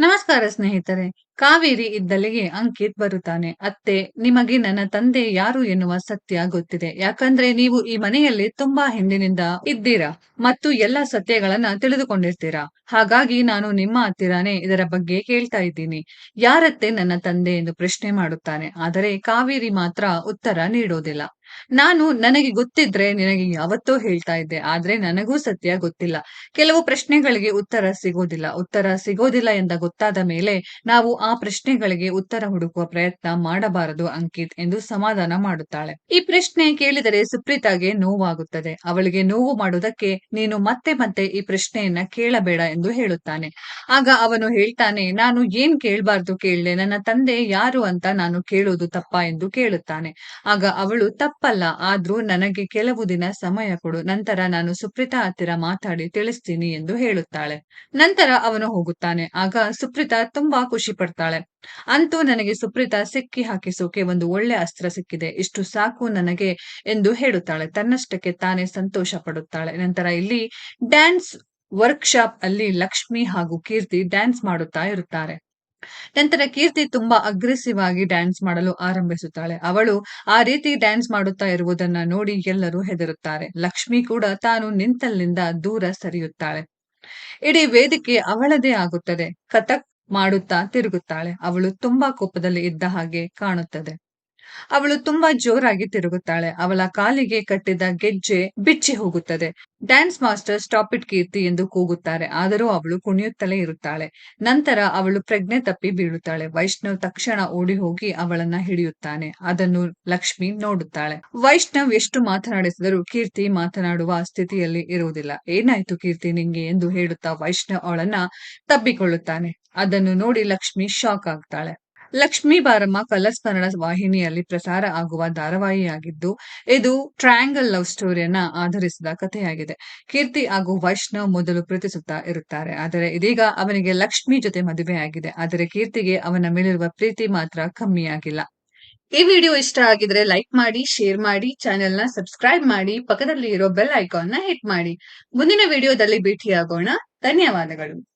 ನಮಸ್ಕಾರ ಸ್ನೇಹಿತರೆ. ಕಾವೇರಿ ಇದ್ದಲ್ಲಿಗೆ ಅಂಕಿತ್ ಬರುತ್ತಾನೆ. ಅತ್ತೆ, ನಿಮಗೆ ನನ್ನ ತಂದೆ ಯಾರು ಎನ್ನುವ ಸತ್ಯ ಗೊತ್ತಿದೆ. ಯಾಕಂದ್ರೆ ನೀವು ಈ ಮನೆಯಲ್ಲಿ ತುಂಬಾ ಹಿಂದಿನಿಂದ ಇದ್ದೀರಾ ಮತ್ತು ಎಲ್ಲ ಸತ್ಯಗಳನ್ನ ತಿಳಿದುಕೊಂಡಿರ್ತೀರಾ. ಹಾಗಾಗಿ ನಾನು ನಿಮ್ಮ ಹತ್ತಿರಾನೇ ಇದರ ಬಗ್ಗೆ ಕೇಳ್ತಾ ಇದ್ದೀನಿ. ಯಾರತ್ತೆ ನನ್ನ ತಂದೆ ಎಂದು ಪ್ರಶ್ನೆ ಮಾಡುತ್ತಾನೆ. ಆದರೆ ಕಾವೇರಿ ಮಾತ್ರ ಉತ್ತರ ನೀಡೋದಿಲ್ಲ. ನಾನು ನನಗೆ ಗೊತ್ತಿದ್ರೆ ನಿನಗೆ ಯಾವತ್ತೋ ಹೇಳ್ತಾ ಇದ್ದೆ, ಆದ್ರೆ ನನಗೂ ಸತ್ಯ ಗೊತ್ತಿಲ್ಲ. ಕೆಲವು ಪ್ರಶ್ನೆಗಳಿಗೆ ಉತ್ತರ ಸಿಗೋದಿಲ್ಲ. ಉತ್ತರ ಸಿಗೋದಿಲ್ಲ ಎಂದ ಗೊತ್ತಾದ ಮೇಲೆ ನಾವು ಆ ಪ್ರಶ್ನೆಗಳಿಗೆ ಉತ್ತರ ಹುಡುಕುವ ಪ್ರಯತ್ನ ಮಾಡಬಾರದು ಅಂಕಿತ್ ಎಂದು ಸಮಾಧಾನ ಮಾಡುತ್ತಾಳೆ. ಈ ಪ್ರಶ್ನೆ ಕೇಳಿದರೆ ಸುಪ್ರೀತಾಗೆ ನೋವಾಗುತ್ತದೆ. ಅವಳಿಗೆ ನೋವು ಮಾಡುವುದಕ್ಕೆ ನೀನು ಮತ್ತೆ ಮತ್ತೆ ಈ ಪ್ರಶ್ನೆಯನ್ನ ಕೇಳಬೇಡ ಎಂದು ಹೇಳುತ್ತಾನೆ. ಆಗ ಅವನು ಹೇಳ್ತಾನೆ, ನಾನು ಏನ್ ಕೇಳಬಾರ್ದು ಕೇಳಲೆ ನನ್ನ ತಂದೆ ಯಾರು ಅಂತ ನಾನು ಕೇಳುವುದು ತಪ್ಪ ಎಂದು ಕೇಳುತ್ತಾನೆ. ಆಗ ಅವಳು ತಪ್ಪಲ್ಲ, ಆದ್ರೂ ನನಗೆ ಕೆಲವು ದಿನ ಸಮಯ ಕೊಡು, ನಂತರ ನಾನು ಸುಪ್ರೀತಾ ಹತ್ತಿರ ಮಾತಾಡಿ ತಿಳಿಸ್ತೀನಿ ಎಂದು ಹೇಳುತ್ತಾಳೆ. ನಂತರ ಅವನು ಹೋಗುತ್ತಾನೆ, ಆಗ ಸುಪ್ರೀತಾ ತುಂಬಾ ಖುಷಿ ಪಡ್ತಾಳೆ. ಅಂತೂ ನನಗೆ ಸುಪ್ರೀತಾ ಸಿಕ್ಕಿ ಹಾಕಿಸೋಕೆ ಒಂದು ಒಳ್ಳೆ ಅಸ್ತ್ರ ಸಿಕ್ಕಿದೆ, ಇಷ್ಟು ಸಾಕು ನನಗೆ ಎಂದು ಹೇಳುತ್ತಾಳೆ. ತನ್ನಷ್ಟಕ್ಕೆ ತಾನೇ ಸಂತೋಷ ಪಡುತ್ತಾಳೆ. ನಂತರ ಇಲ್ಲಿ ಡ್ಯಾನ್ಸ್ ವರ್ಕ್ಶಾಪ್ ಅಲ್ಲಿ ಲಕ್ಷ್ಮಿ ಹಾಗೂ ಕೀರ್ತಿ ಡ್ಯಾನ್ಸ್ ಮಾಡುತ್ತಾ ಇರುತ್ತಾರೆ. ನಂತರ ಕೀರ್ತಿ ತುಂಬಾ ಅಗ್ರೆಸಿವ್ ಆಗಿ ಡ್ಯಾನ್ಸ್ ಮಾಡಲು ಆರಂಭಿಸುತ್ತಾಳೆ. ಅವಳು ಆ ರೀತಿ ಡ್ಯಾನ್ಸ್ ಮಾಡುತ್ತಾ ಇರುವುದನ್ನ ನೋಡಿ ಎಲ್ಲರೂ ಹೆದರುತ್ತಾರೆ. ಲಕ್ಷ್ಮಿ ಕೂಡ ತಾನು ನಿಂತಲ್ಲಿಂದ ದೂರ ಸರಿಯುತ್ತಾಳೆ. ಇಡೀ ವೇದಿಕೆ ಅವಳದೇ ಆಗುತ್ತದೆ. ಕಥಕ್ ಮಾಡುತ್ತಾ ತಿರುಗುತ್ತಾಳೆ. ಅವಳು ತುಂಬಾ ಕೋಪದಲ್ಲಿ ಇದ್ದ ಹಾಗೆ ಕಾಣುತ್ತದೆ. ಅವಳು ತುಂಬಾ ಜೋರಾಗಿ ತಿರುಗುತ್ತಾಳೆ. ಅವಳ ಕಾಲಿಗೆ ಕಟ್ಟಿದ ಗೆಜ್ಜೆ ಬಿಚ್ಚಿ ಹೋಗುತ್ತದೆ. Dance master stop it Keerthi ಎಂದು ಕೂಗುತ್ತಾರೆ. ಆದರೂ ಅವಳು ಕುಣಿಯುತ್ತಲೇ ಇರುತ್ತಾಳೆ. ನಂತರ ಅವಳು ಪ್ರಜ್ಞೆ ತಪ್ಪಿ ಬೀಳುತ್ತಾಳೆ. ವೈಷ್ಣವ್ ತಕ್ಷಣ ಓಡಿ ಹೋಗಿ ಅವಳನ್ನ ಹಿಡಿಯುತ್ತಾನೆ. ಅದನ್ನು ಲಕ್ಷ್ಮಿ ನೋಡುತ್ತಾಳೆ. ವೈಷ್ಣವ್ ಎಷ್ಟು ಮಾತನಾಡಿಸಿದರೂ ಕೀರ್ತಿ ಮಾತನಾಡುವ ಸ್ಥಿತಿಯಲ್ಲಿ ಇರುವುದಿಲ್ಲ. ಏನಾಯ್ತು ಕೀರ್ತಿ ನಿಂಗೆ ಎಂದು ಹೇಳುತ್ತಾ ವೈಷ್ಣವ್ ಅವಳನ್ನ ತಬ್ಬಿಕೊಳ್ಳುತ್ತಾನೆ. ಅದನ್ನು ನೋಡಿ ಲಕ್ಷ್ಮಿ ಶಾಕ್ ಆಗ್ತಾಳೆ. ಲಕ್ಷ್ಮೀ ಬಾರಮ್ಮ ಕಲಸ್ಮರಣ ವಾಹಿನಿಯಲ್ಲಿ ಪ್ರಸಾರ ಆಗುವ ಧಾರಾವಾಹಿಯಾಗಿದ್ದು, ಇದು ಟ್ರಯಾಂಗಲ್ ಲವ್ ಸ್ಟೋರಿಯನ್ನ ಆಧರಿಸಿದ ಕಥೆಯಾಗಿದೆ. ಕೀರ್ತಿ ಹಾಗೂ ವೈಷ್ಣವ್ ಮೊದಲು ಪ್ರೀತಿಸುತ್ತಾ ಇರುತ್ತಾರೆ. ಆದರೆ ಇದೀಗ ಅವನಿಗೆ ಲಕ್ಷ್ಮಿ ಜೊತೆ ಮದುವೆಯಾಗಿದೆ ಆದರೆ ಕೀರ್ತಿಗೆ ಅವನ ಮೇಲಿರುವ ಪ್ರೀತಿ ಮಾತ್ರ ಕಮ್ಮಿಯಾಗಿಲ್ಲ. ಈ ವಿಡಿಯೋ ಇಷ್ಟ ಆಗಿದ್ರೆ ಲೈಕ್ ಮಾಡಿ, ಶೇರ್ ಮಾಡಿ ಚಾನೆಲ್ನ ಸಬ್ಸ್ಕ್ರೈಬ್ ಮಾಡಿ ಪಕ್ಕದಲ್ಲಿ ಇರೋ ಬೆಲ್ ಐಕಾನ್ನ ಹಿಟ್ ಮಾಡಿ. ಮುಂದಿನ ವಿಡಿಯೋದಲ್ಲಿ ಭೇಟಿಯಾಗೋಣ. ಧನ್ಯವಾದಗಳು.